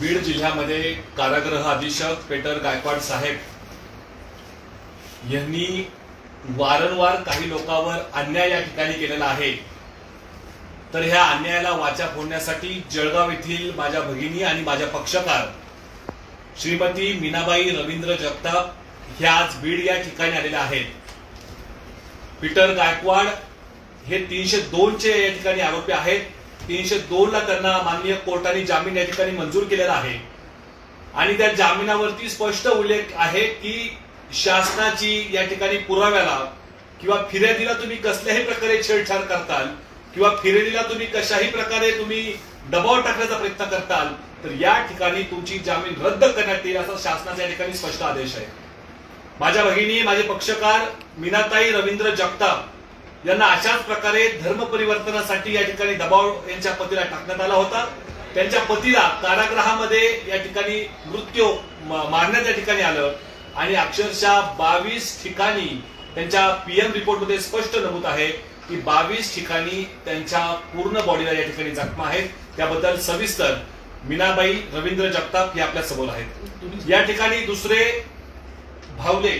बीड जिल्ह्यामध्ये कारागृह अधीक्षक पेटर गायकवाड साहेब यांनी वारंवार काही लोकांवर अन्याय या ठिकाणी केलेला आहे. तर ह्या अन्यायाला वाचा फोडण्यासाठी जळगाव येथील माझ्या भगिनी आणि माझ्या पक्षकार श्रीमती मीनाबाई रवींद्र जगताप ह्या आज बीड या ठिकाणी आलेल्या आहेत. पीटर गायकवाड हे तीनशे दोनचे या ठिकाणी आरोपी आहेत. तीनशे दोन ला त्यांना माननीय कोर्टाने जामीन या ठिकाणी मंजूर केलेला आहे. आणि त्या जामिनावरती स्पष्ट उल्लेख आहे की शासनाची या ठिकाणी पुराव्याला किंवा फिर्यादीला तुम्ही कसल्याही प्रकारे छेडछाड करताल किंवा फिर्यादीला तुम्ही कशाही प्रकारे तुम्ही दबाव टाकण्याचा प्रयत्न करताल तर या ठिकाणी तुमची जामीन रद्द करण्यात येईल असा शासनाचा या ठिकाणी स्पष्ट आदेश आहे. माझ्या भगिनी माझे पक्षकार मीनाताई रवींद्र जगताप यांना अशाच प्रकारे धर्म परिवर्तनासाठी या ठिकाणी दबाव यांच्या पतीला टाकण्यात आला होता. त्यांच्या पतीला कारागृहामध्ये या ठिकाणी मृत्यू मारण्यात या ठिकाणी आलं. आणि अक्षरशः बावीस ठिकाणी त्यांच्या पीएम रिपोर्टमध्ये स्पष्ट नमूद आहे की बावीस ठिकाणी त्यांच्या पूर्ण बॉडीला या ठिकाणी जखमा आहेत. त्याबद्दल सविस्तर मीनाबाई रवींद्र जगताप हे आपल्यासमोर आहेत. या ठिकाणी दुसरे भावले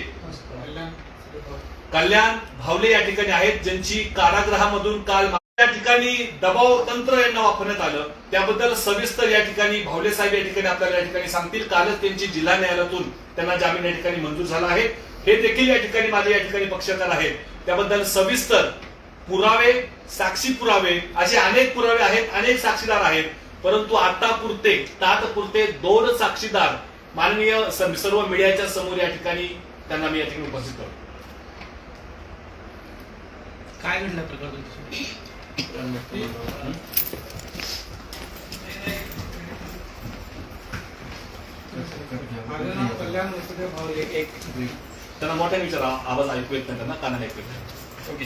कल्याण भावले या ठिकाणी आहेत ज्यांची कारागृहामधून काल या ठिकाणी दबाव तंत्र यांना वापरण्यात आलं. त्याबद्दल सविस्तर या ठिकाणी भावले साहेब या ठिकाणी आपल्याला या ठिकाणी सांगतील. कालच त्यांची जिल्हा न्यायालयातून त्यांना जामीन या ठिकाणी मंजूर झाला आहे. हे देखील या ठिकाणी माझे या ठिकाणी पक्षकार आहेत. त्याबद्दल सविस्तर पुरावे साक्षी पुरावे असे अनेक पुरावे आहेत अनेक साक्षीदार आहेत. परंतु आता पुरते तात्पुरते दोन साक्षीदार माननीय सर्व मीडियाच्या समोर या ठिकाणी त्यांना मी या ठिकाणी उपस्थित करतो. काय घडला प्रकार तुमच्या माझं नाव कल्याण वसुदेव भावले एक त्यांना मोठ्याने विचारा आवाज ऐकू येत नाही त्यांना कानाने ऐकू येत. ओके.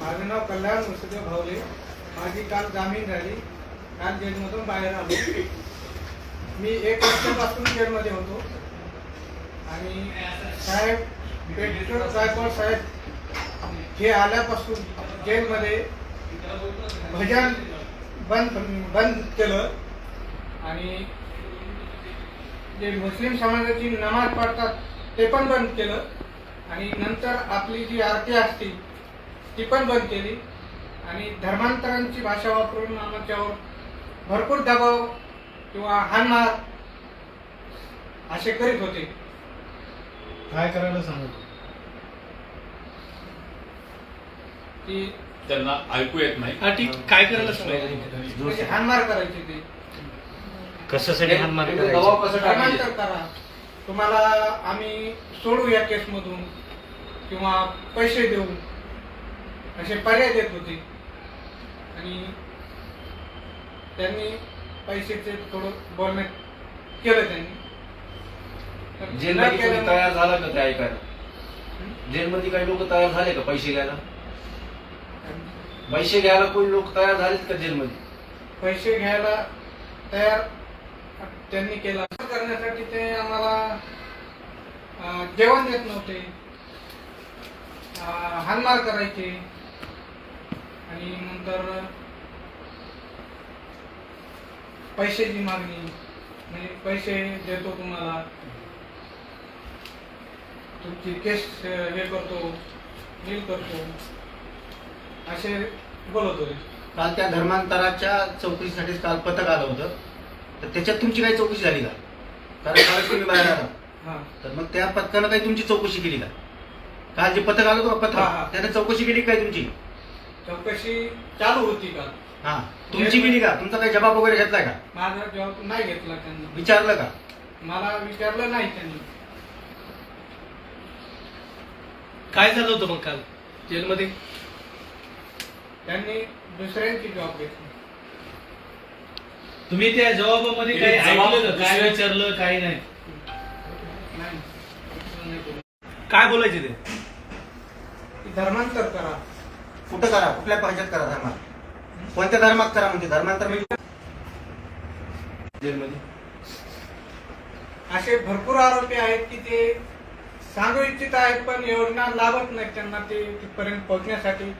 माझं नाव कल्याण वसुदेव भावले माझी काल जामीन झाली. काल जेलमधून बाहेर आलो. मी एक वर्षापासून जेलमध्ये होतो. आणि साहेब पेट्रोल गायकवाड साहेब हे आल्यापासून जेलमध्ये भजन बंद बंद केलं आणि जे मुस्लिम समाजाची नमाज पडतात ते पण बंद केलं आणि नंतर आपली जी आरती असते ती पण बंद केली. आणि धर्मांतरांची भाषा वापरून आमच्यावर भरपूर दबाव किंवा हानमार असे करीत होते. काय करायला सांगत की त्यांना ऐकू येत नाही. ठीक. काय करायला सांगायचं? म्हणजे हानमार करायचे ते. कशासाठी हानमार धर्मांतर करा. तुम्हाला आम्ही सोडू या केसमधून किंवा पैसे देऊ. असे पर्याय देत होते. आणि त्यांनी पैशाचे थोडं बोलण्यात केलं त्यांनी. तर जेलमध्ये कोणी केल्यामुळे- तयार झाला का ते ऐकायला? जेलमध्ये काही लोक तयार झाले का पैसे घ्यायला? पैसे घ्यायला कोणी लोक तयार झालेत का जेलमध्ये? पैसे घ्यायला तयार त्यांनी केला. असं करण्यासाठी ते आम्हाला अं, जेवण देत नव्हते. अं, हानमार करायचे. आणि नंतर पैशाची मागणी म्हणजे पैसे देतो तुम्हाला. तुमची केस अं, हे करतो डील करतो. असे बोलत होते काल त्या धर्मांतराच्या चौकशीसाठी काल पथक आलं होतं. तर त्याच्यात तुमची काही चौकशी झाली का? कारण कालच तुम्ही बाहेर आला. हा. तर मग त्या पथकानं काही तुमची चौकशी केली का? काल जे पथक आलं होतं हा, हा. पथक त्याने चौकशी केली काय तुमची? चौकशी चालू होती का हा. तुमची केली का? तुमचा काही जबाब वगैरे घेतलाय का? माझा जबाब नाही घेतला त्यांनी. विचारलं का? मला विचारलं नाही त्यांनी. काय झालं होतं मग काल? जेलमध्ये? त्यांनी दुसऱ्यांची जबाब घेतली. तुम्ही त्या जबाबामध्ये काही जबाब ऐकलं का? काय विचारलं काय नाही? नाही. असं नाही केलं. काय बोलायचे ते? की धर्मांतर करा. कुठं करा? कुठल्या ह्याच्यात करा धर्मात? कोणत्या धर्मात करा म्हणजे? धर्मांतर म्हणजे? जेलमध्ये. असे भरपूर आरोपी आहेत की ते सांगू इच्छित आहेत पण योजना लाभत नाही त्यांना ते तिथपर्यंत पोहोचण्यासाठी.